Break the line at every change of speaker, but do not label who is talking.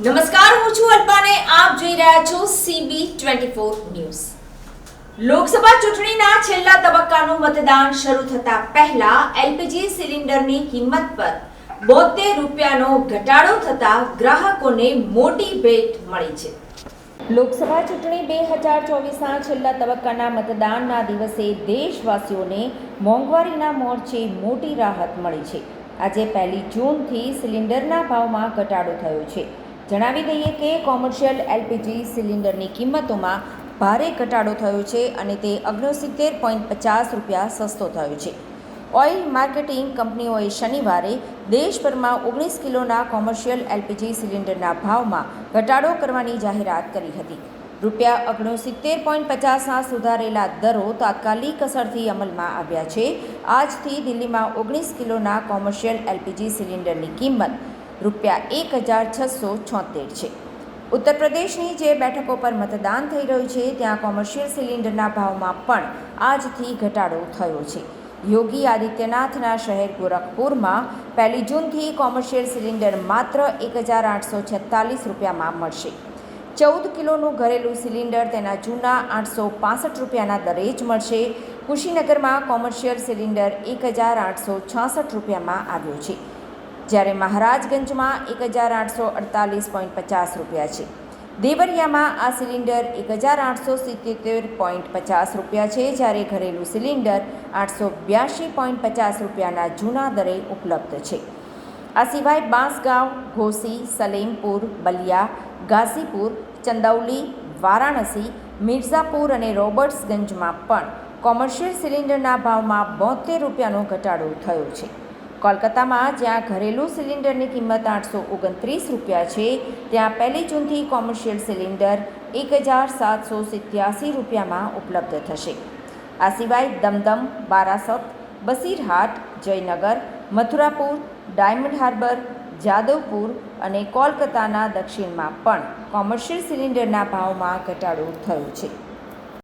નમસ્કાર, હું છું અલ્પાને. આપ જોઈ રહ્યા છો CB twenty four news. Lok Sabha ચૂંટણીના છેલ્લા તબક્કાનું મતદાન શરૂ થતા પહેલા એલપીજી સિલિન્ડરની કિંમત પર બોતેર રૂપિયાનો ઘટાડો થતા ગ્રાહકોને મોટી ભેટ મળી છે. લોકસભા ચૂંટણી બે હજાર ચોવીસના છેલ્લા તબક્કાના મતદાનના દિવસે દેશવાસીઓને મોંઘવારીના મોરચે મોટી રાહત મળી છે. આજે પહેલી જૂનથી સિલિન્ડરના ભાવમાં ઘટાડો થયો છે. જણાવી દઈએ કે કોમર્શિયલ એલપીજી સિલિન્ડરની કિંમતોમાં ભારે ઘટાડો થયો છે અને તે અગ્નોસિત્તેર પોઈન્ટ પચાસ રૂપિયા સસ્તો થયો છે. ઓઇલ માર્કેટિંગ કંપનીઓએ શનિવારે દેશભરમાં ઓગણીસ કિલોના કોમર્શિયલ એલપીજી સિલિન્ડરના ભાવમાં ઘટાડો કરવાની જાહેરાત કરી હતી. રૂપિયા ઓગણસિત્તેર પોઈન્ટ પચાસના સુધારેલા દરો તાત્કાલિક અસરથી અમલમાં આવ્યા છે. આજથી દિલ્હીમાં ઓગણીસ કિલોના કોમર્શિયલ એલપીજી સિલિન્ડરની કિંમત રૂપિયા એક હજાર છસો છોતેર છે. ઉત્તર પ્રદેશની જે બેઠકો પર મતદાન થઈ રહ્યું છે, ત્યાં કોમર્શિયલ સિલિન્ડરના ભાવમાં પણ આજથી ઘટાડો થયો છે. યોગી આદિત્યનાથના શહેર ગોરખપુરમાં પહેલી જૂનથી કોમર્શિયલ સિલિન્ડર માત્ર એક હજાર આઠસો છેતાલીસ રૂપિયામાં મળશે. ચૌદ કિલોનું ઘરેલું સિલિન્ડર તેના જૂના આઠસો પાસઠ રૂપિયાના દરે જ મળશે. કુશીનગરમાં કોમર્શિયલ સિલિન્ડર એક હજાર આઠસો છાસઠ રૂપિયામાં આવ્યો છે. જ્યારે મહારાજગંજમાં એક હજાર આઠસો અડતાલીસ પોઈન્ટ પચાસ રૂપિયા છે. દેવરિયામાં આ સિલિન્ડર એક હજાર આઠસો સિત્યોતેર પોઈન્ટ પચાસ રૂપિયા છે, જ્યારે ઘરેલું સિલિન્ડર આઠસો બ્યાસી પોઈન્ટ પચાસ રૂપિયાના જૂના દરે ઉપલબ્ધ છે. આ સિવાય બાંસગાંવ, ઘોસી, સલેમપુર, બલિયા, ગાઝીપુર, ચંદૌલી, વારાણસી, મિર્ઝાપુર અને રોબર્ટ્સગંજમાં પણ કોમર્શિયલ સિલિન્ડરના ભાવમાં બોતેર રૂપિયાનો ઘટાડો થયો છે. કોલકાતામાં જ્યાં ઘરેલું સિલિન્ડરની કિંમત આઠસો ઓગણત્રીસ રૂપિયા છે, ત્યાં પહેલી જૂનથી કોમર્શિયલ સિલિન્ડર એક હજાર સાતસો સિત્યાસી રૂપિયામાં ઉપલબ્ધ થશે. આ સિવાય દમદમ, બારાસત, બસીરહાટ, જયનગર, મથુરાપુર, ડાયમંડ હાર્બર, જાદવપુર અને કોલકાતાના દક્ષિણમાં પણ કોમર્શિયલ સિલિન્ડરના ભાવમાં ઘટાડો થયો છે.